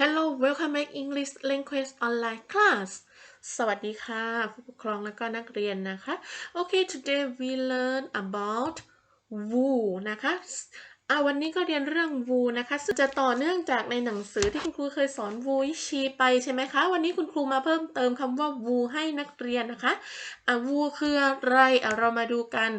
Hello welcome back English language online class สวัสดีค่ะ ผู้ปกครองและก็นักเรียนนะคะ Okay today we learn about woo นะคะ อ่าวันนี้ก็เรียนเรื่อง woo นะคะซึ่งจะต่อเนื่องจากในหนังสือที่คุณครูเคยสอน woo ชีไปใช่ไหมคะ วันนี้คุณครูมาเพิ่มเติมคำว่า woo ให้นักเรียนนะคะอ่า woo คืออะไรอะเรามาดูกัน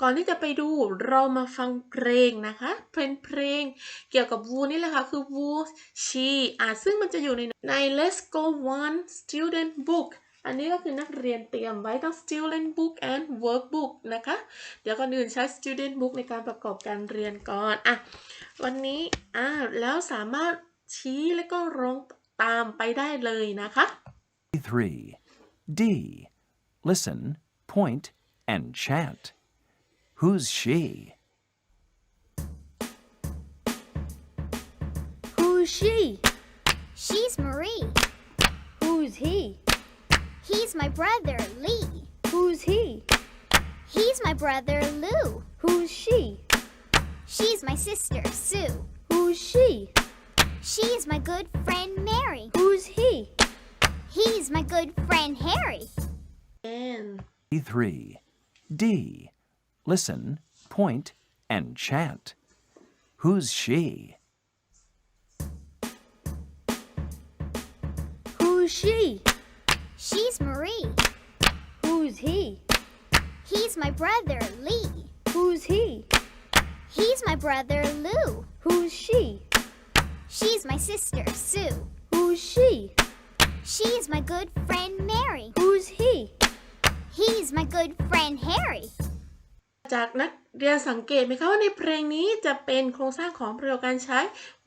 ก่อนที่จะไปดูเรามาฟังเพลงนะคะเพลงเพลง เกี่ยวกับ woo นี่แหละค่ะคือ woo she อะซึ่งมันจะอยู่ในใน let's go one student book อันนี้ก็คือนักเรียนเตรียมไว้ทั้ง student book and workbook นะคะ เดี๋ยวก่อนอื่นใช้ student book ในการประกอบการเรียนก่อนอะวันนี้อ่าแล้วสามารถชี้และก็ร้องตามไปได้เลยนะคะ 3. D. Listen, point, and chant. Who's she? Who's she? She's Marie. Who's he? He's my brother, Lee. Who's he? He's my brother, Lou. Who's she? She's my sister, Sue. Who's she? She's my good friend, Mary. Who's he? He's my good friend, Harry. and 3. D. Listen, point, and chant. Who's she? Who's she? She's Marie. Who's he? He's my brother, Lee. Who's he? He's my brother, Lou. Who's she? She's my sister, Sue. Who's she? She's my good friend, Mary. Who's he? He's my good friend, Harry. จากนัก เรียนสังเกตไหมคะว่าในเพลงนี้จะเป็นโครงสร้างของประโยคการใช้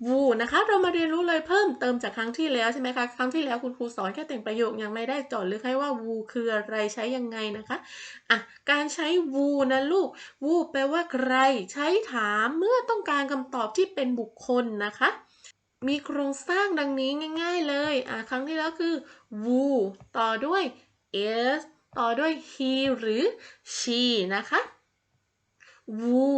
woo นะคะ เรามาเรียนรู้เลยเพิ่มเติมจากครั้งที่แล้วใช่ไหมคะ ครั้งที่แล้วคุณครูสอนแค่แต่งประโยคยังไม่ได้จอดลึกให้ว่า woo คืออะไรใช้ยังไงนะคะอะการใช้ woo นะลูก woo แปลว่าใคร ใช้ถามเมื่อต้องการคำตอบที่เป็นบุคคลนะคะ มีโครงสร้างดังนี้ง่าย ๆเลยอะครั้งที่แล้วคือ woo ต่อด้วย is ต่อด้วย he หรือ she นะคะ w o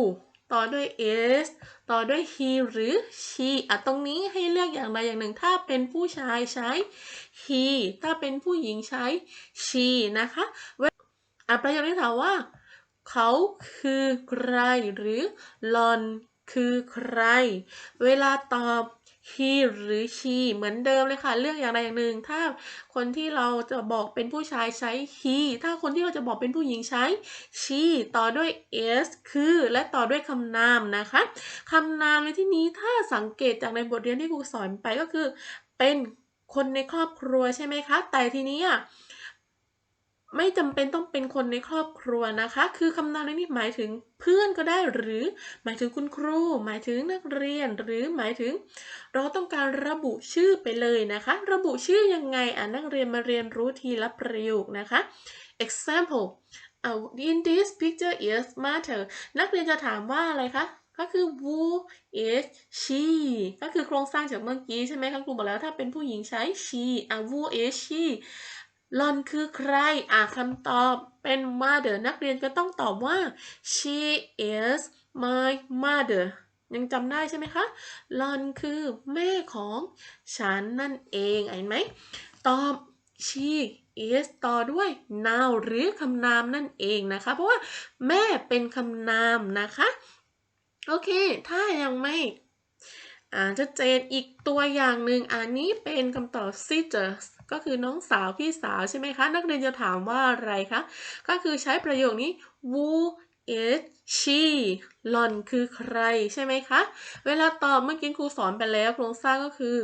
ต่อด้วย is ต่อด้วย he หรือ she อะตรงนี้ให้เลือกอย่างใดอย่างหนึ่ง ถ้าเป็นผู้ชายใช้ he ถ้าเป็นผู้หญิงใช้ she นะคะเวอะประโยคนี้ถามว่า เขาคือใครหรือหลอนคือใคร เวลาตอบ he หรือ she เหมือนเดิมเลยค่ะ เลือกอย่างใดอย่างหนึ่ง ถ้าคนที่เราจะบอกเป็นผู้ชายใช้ he ถ้าคนที่เราจะบอกเป็นผู้หญิงใช้ she ต่อด้วย s คือ และต่อด้วยคำนามนะคะคำนามในที่นี้ถ้าสังเกตจากในบทเรียนที่ครูสอนไปก็คือ เป็นคนในครอบครัวใช่ไหมคะ แต่ทีนี้อะ ไม่จำเป็นต้องเป็นคนในครอบครัวนะคะ คือคำนามในนี้หมายถึงเพื่อนก็ได้หรือหมายถึงคุณครู หมายถึงนักเรียนหรือหมายถึง เราต้องการระบุชื่อไปเลยนะคะ ระบุชื่อยังไงอะนักเรียนมาเรียนรู้ทีละประโยคนะคะ example uh, in this picture is matter นักเรียนจะถามว่าอะไรคะก็คือ who is she ก็คือโครงสร้างจากเมื่อกี้ใช่ไหมคะครูบอกแล้วถ้าเป็นผู้หญิงใช้ she อะ who is she หลอนคือใคร อะคำตอบเป็น mother นักเรียนก็ต้องตอบว่า she is my mother ยังจำได้ใช่ไหมคะหลอนคือแม่ของฉันนั่นเองเห็นไหม ตอบ she is ต่อด้วย noun หรือคำนามนั่นเองนะคะ เพราะว่าแม่เป็นคำนามนะคะ โอเค ถ้ายังไม่อ่านชัดเจนอีกตัวอย่างหนึ่งอันนี้เป็นคำตอบ sisters ก็คือน้องสาวพี่สาวใช่ไหมคะ นักเรียนจะถามว่าอะไรคะ ก็คือใช้ประโยคนี้ who is she หล่อนคือใครใช่ไหมคะ เวลาตอบเมื่อกี้ครูสอนไปแล้วโครงสร้างก็คือ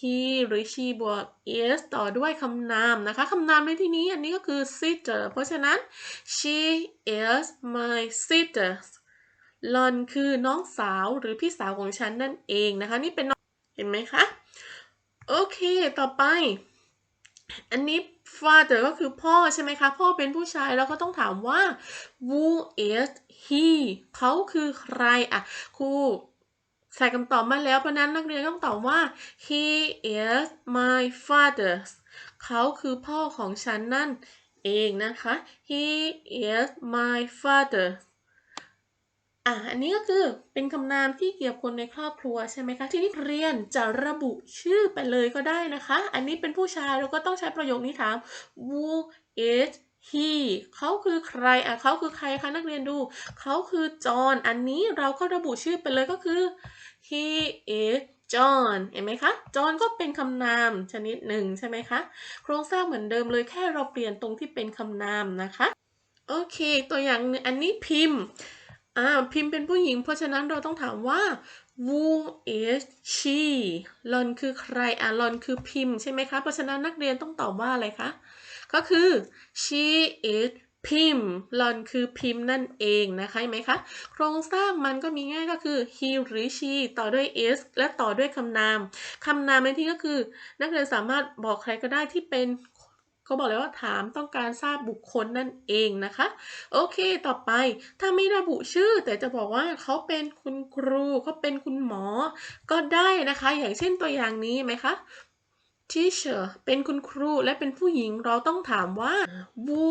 he หรือ she บวก is ต่อด้วยคำนามนะคะคำนามในที่นี้อันนี้ก็คือ sister เพราะฉะนั้น she is my sister หลอนคือน้องสาวหรือพี่สาวของฉันนั่นเองนะคะ นี่เป็นเห็นไหมคะ โอเค ต่อไป อันนี้ father ก็คือพ่อใช่ไหมคะ พ่อเป็นผู้ชายแล้วก็ต้องถามว่า who is he เขาคือใครอะครูใส่คำตอบมาแล้วเพราะนั้นนักเรียนต้องตอบว่า he is my father เขาคือพ่อของฉันนั่นเองนะคะ he is my father อะอันนี้ก็คือเป็นคำนามที่เกี่ยวคนในครอบครัวใช่ไหมคะ ที่นี่เรียนจะระบุชื่อไปเลยก็ได้นะคะ อันนี้เป็นผู้ชายเราก็ต้องใช้ประโยคนี้ถาม who is he เขาคือใครอะเขาคือใครคะนักเรียนดู เขาคือจอห์นอันนี้เราก็ระบุชื่อไปเลยก็คือ he is John เห็นไหมคะจอห์นก็เป็นคำนามชนิดหนึ่งใช่ไหมคะ โครงสร้างเหมือนเดิมเลยแค่เราเปลี่ยนตรงที่เป็นคำนามนะคะ โอเค ตัวอย่างหนึ่งอันนี้พิมพ์ อ่าพิมพ์เป็นผู้หญิง เพราะฉะนั้นเราต้องถามว่า who is she หลอนคือใครอะหลอนคือพิมพ์ใช่ไหมคะ เพราะฉะนั้นนักเรียนต้องตอบว่าอะไรคะ ก็คือ she is พิมพ์หลอนคือพิมพ์นั่นเองนะคะเห็นไหมคะ โครงสร้างมันก็มีง่ายก็คือ he หรือ she ต่อด้วย is และต่อด้วยคำนาม คำนามในที่ก็คือ นักเรียนสามารถบอกใครก็ได้ที่เป็น เขาบอกเลยว่าถามต้องการทราบบุคคลนั่นเองนะคะ โอเคต่อไปถ้าไม่ระบุชื่อ แต่จะบอกว่าเขาเป็นคุณครูเขาเป็นคุณหมอ ก็ได้นะคะ อย่างเช่นตัวอย่างนี้ไหมคะ teacher เป็นคุณครูและเป็นผู้หญิงเราต้องถามว่า who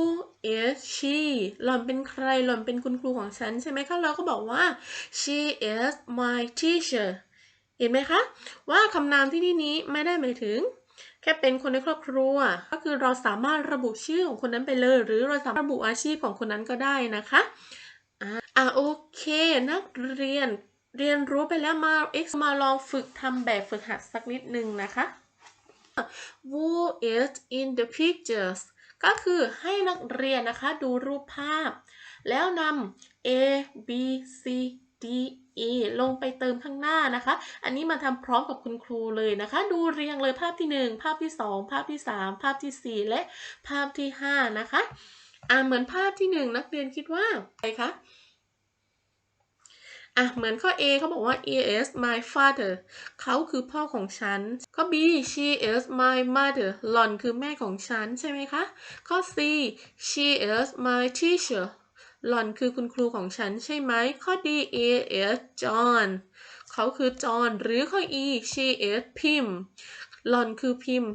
is she หล่อนเป็นใครหล่อนเป็นคุณครูของฉันใช่ไหมคะเราก็บอกว่า she is my teacher เห็นไหมคะ ว่าคำนามที่ที่นี้ไม่ได้หมายถึง แค่เป็นคนในครอบครัว ก็คือเราสามารถระบุชื่อของคนนั้นไปเลย หรือเราสามารถระบุอาชีพของคนนั้นก็ได้นะคะอ่าโอเค นักเรียนเรียนรู้ไปแล้วมา X มาลองฝึกทำแบบฝึกหัดสักนิดนึงนะคะ Who is in the pictures ก็คือให้นักเรียนนะคะดูรูปภาพ แล้วนำ A B C D E ลงไปเติมข้างหน้านะคะ อันนี้มาทำพร้อมกับคุณครูเลยนะคะ ดูเรียงเลยภาพที่ 1 ภาพที่ 2 ภาพที่ 3 ภาพที่ 4 และภาพที่ 5 นะคะ อ่าเหมือนภาพที่ 1 นักเรียนคิดว่าอะไรคะอะเหมือนข้อ A เขาบอกว่า he is my father เขาคือพ่อของฉัน ข้อ B she is my mother หล่อนคือแม่ของฉันใช่ไหมคะ ข้อ C she is my teacher หล่อนคือคุณครูของฉันใช่ไหม ข้อ D he is John เขาคือจอห์นหรือข้อ E she is พิมพ์ หล่อนคือพิมพ์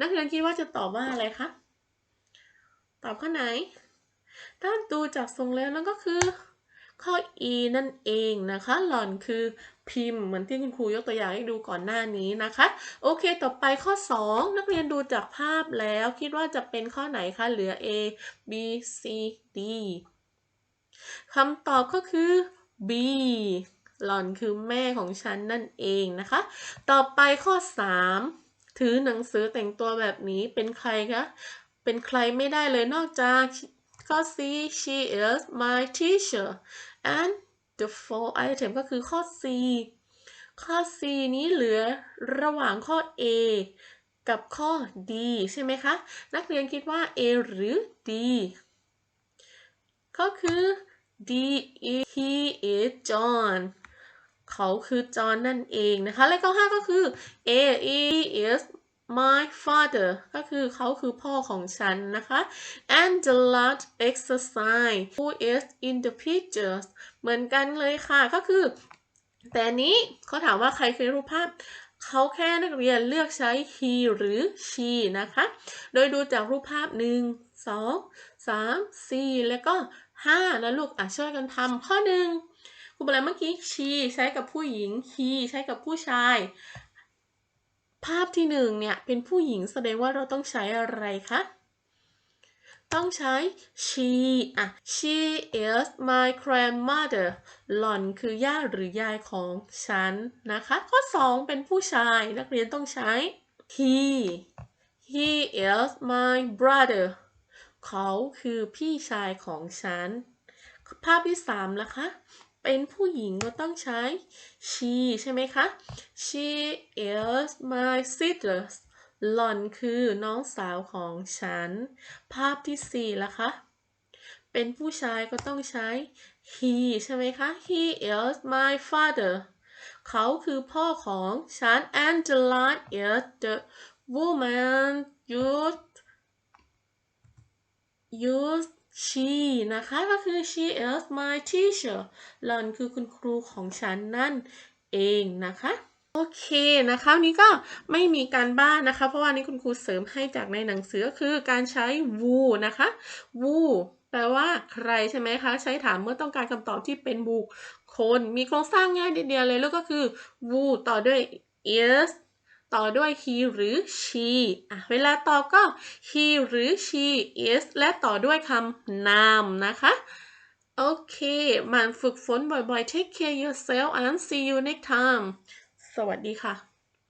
นักเรียนคิดว่าจะตอบว่าอะไรคะ ตอบข้อไหน ถ้าดูจากทรงแล้วนั่นก็คือ ข้อ e นั่นเองนะคะ หล่อนคือพิมพ์เหมือนที่คุณครูยกตัวอย่างให้ดูก่อนหน้านี้นะคะ โอเค ต่อไปข้อ 2 นักเรียนดูจากภาพแล้วคิดว่าจะเป็นข้อไหนคะ เหลือ a b c d คำตอบก็คือ b หล่อนคือแม่ของฉันนั่นเองนะคะ ต่อไปข้อ 3 ถือหนังสือแต่งตัวแบบนี้เป็นใครคะ เป็นใครไม่ได้เลยนอกจากข้อ C she is my teacher and the four item ก็คือข้อ C ข้อ C นี้เหลือระหว่างข้อ A กับข้อ D ใช่ไหมคะ นักเรียนคิดว่า A หรือ D ก็คือ D is he is John เขาคือจอห์นนั่นเองนะคะ และข้อ5ก็คือ A E is my father ก็คือเขาคือพ่อของฉันนะคะ and the last exercise who is in the pictures เหมือนกันเลยค่ะก็คือ แต่นี้เขาถามว่าใครเคยรูปภาพ เขาแค่นักเรียนเลือกใช้ he หรือ she นะคะ โดยดูจากรูปภาพ1 2 3 4แล้วก็ 5นะลูกอะช่วยกันทำข้อหนึ่งครูบอกแล้วเมื่อกี้ she ใช้กับผู้หญิง he ใช้กับผู้ชาย ภาพที่หนึ่งเนี่ยเป็นผู้หญิงแสดงว่าเราต้องใช้อะไรคะต้องใช้ she อะ she is my grandmother หล่อนคือย่าหรือยายของฉันนะคะ ข้อ 2 เป็นผู้ชายนักเรียนต้องใช้ he he is my brother เขาคือพี่ชายของฉัน ภาพที่3ล่ะคะ เป็นผู้หญิงก็ต้องใช้ she ใช่ไหมคะ she is my sister หล่อนคือน้องสาวของฉัน ภาพที่4ล่ะคะ เป็นผู้ชายก็ต้องใช้ he ใช่ไหมคะ he is my father เขาคือพ่อของฉัน Angela is the woman used use she นะคะก็คือ she is my teacher หล่อนคือคุณครูของฉันนั่นเองนะคะโอเคนะคะนี้ก็ไม่มีการบ้านนะคะ เพราะว่านี้คุณครูเสริมให้จากในหนังสือก็คือการใช้ woo นะคะ woo แปลว่าใครใช่ไหมคะ ใช้ถามเมื่อต้องการคำตอบที่เป็นบุคคล มีโครงสร้างง่ายเดียวเลยแล้วก็คือ who ต่อด้วย is ต่อด้วย he หรือ she อะเวลาต่อก็ he หรือ she is และต่อด้วยคำนามนะคะ โอเคมันฝึกฝนบ่อยๆ take care yourself and see you next time สวัสดีค่ะ